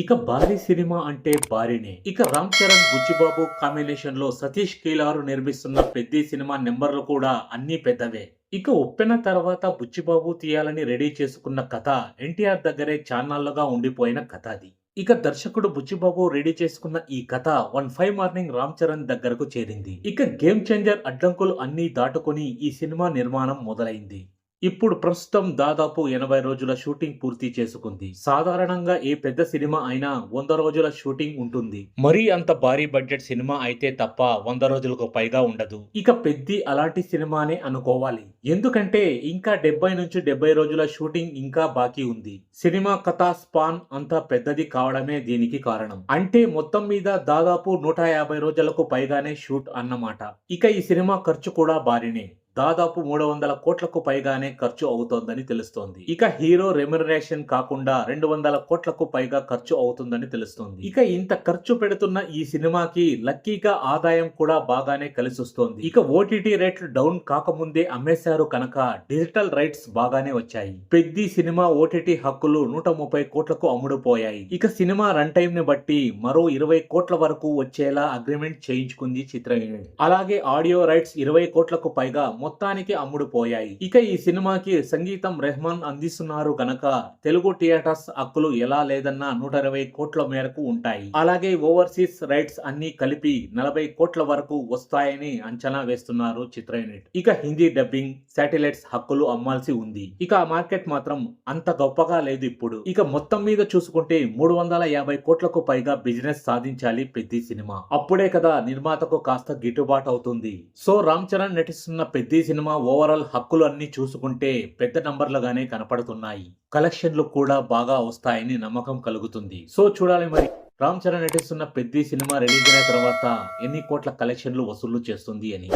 ఇక భారీ సినిమా అంటే భారీనే. ఇక రామ్ చరణ్ బుచ్చిబాబు కాంబినేషన్లో సతీష్ కీలారు నిర్మిస్తున్న పెద్ద సినిమా నెంబర్లు కూడా అన్ని పెద్దవే. ఇక ఉప్పెన తర్వాత బుచ్చిబాబు తీయాలని రెడీ చేసుకున్న కథ ఎన్టీఆర్ దగ్గరే చాన్నాళ్ళుగా ఉండిపోయిన కథ అది. ఇక దర్శకుడు బుచ్చిబాబు రెడీ చేసుకున్న ఈ కథ one five morning Ram Charan దగ్గరకు చేరింది. ఇక గేమ్ చేంజర్ అడ్డంకులు అన్నీ దాటుకుని ఈ సినిమా నిర్మాణం మొదలైంది. ఇప్పుడు ప్రస్తుతం దాదాపు ఎనభై రోజుల షూటింగ్ పూర్తి చేసుకుంది. సాధారణంగా ఏ పెద్ద సినిమా అయినా వంద రోజుల షూటింగ్ ఉంటుంది. మరీ అంత భారీ బడ్జెట్ సినిమా అయితే తప్ప వంద రోజులకు పైగా ఉండదు. ఇక పెద్ది అలాంటి సినిమానే అనుకోవాలి. ఎందుకంటే ఇంకా డెబ్బై నుంచి డెబ్బై రోజుల షూటింగ్ ఇంకా బాకీ ఉంది. సినిమా కథ స్పాన్ అంత పెద్దది కావడమే దీనికి కారణం. అంటే మొత్తం మీద దాదాపు నూట యాభై రోజులకు పైగానే షూట్ అన్నమాట. ఇక ఈ సినిమా ఖర్చు కూడా భారీనే. దాదాపు మూడు వందల కోట్లకు పైగానే ఖర్చు అవుతోందని తెలుస్తోంది. ఇక హీరో రెమ్యునరేషన్ కాకుండా రెండు వందల కోట్లకు పైగా ఖర్చు అవుతుందని తెలుస్తోంది. ఇక ఇంత ఖర్చు పెడుతున్న ఈ సినిమాకి లక్కీగా ఆదాయం కూడా బాగానే కలిసొస్తోంది. ఇక ఓటీటీ రేట్లు డౌన్ కాకముందే అమ్మేశారు కనుక డిజిటల్ రైట్స్ బాగానే వచ్చాయి. పెద్ది సినిమా ఓటీటీ హక్కులు నూట ముప్పై కోట్లకు అమ్ముడుపోయాయి. ఇక సినిమా రన్ టైం ని బట్టి మరో ఇరవై కోట్ల వరకు వచ్చేలా అగ్రిమెంట్ చేయించుకుంది చిత్ర యూనిట్ అలాగే ఆడియో రైట్స్ ఇరవై కోట్లకు పైగా మొత్తానికి అమ్ముడుపోయాయి ఇక ఈ సినిమాకి సంగీతం రెహమాన్ అందిస్తున్నారు కనుక తెలుగు థియేటర్స్ హక్కులు ఎలా లేదన్నా నూట ఇరవై కోట్ల మేరకు ఉంటాయి. అలాగే ఓవర్సీస్ రైట్స్ అన్ని కలిపి నలభై కోట్ల వరకు వస్తాయని అంచనా వేస్తున్నారు చిత్ర యూనిట్. ఇక హిందీ డబ్బింగ్ శాటిలైట్స్ హక్కులు అమ్మాల్సి ఉంది. ఇక ఆ మార్కెట్ మాత్రం అంత గొప్పగా లేదు ఇప్పుడు. ఇక మొత్తం మీద చూసుకుంటే మూడు వందల యాభై కోట్లకు పైగా బిజినెస్ సాధించాలి పెద్ద సినిమా. అప్పుడే కదా నిర్మాతకు కాస్త గిట్టుబాటు అవుతుంది. సో రామ్ చరణ్ నటిస్తున్న పెద్ద సినిమా ఓవరాల్ హక్కులు అన్ని చూసుకుంటే పెద్ద నంబర్లుగానే కనపడుతున్నాయి. కలెక్షన్లు కూడా బాగా వస్తాయని నమ్మకం కలుగుతుంది. సో చూడాలి మరి. రామ్ చరణ్ నటిస్తున్న పెద్ద సినిమా రిలీజ్ అయిన తర్వాత ఎన్ని కోట్ల కలెక్షన్లు వసూలు చేస్తుంది అని.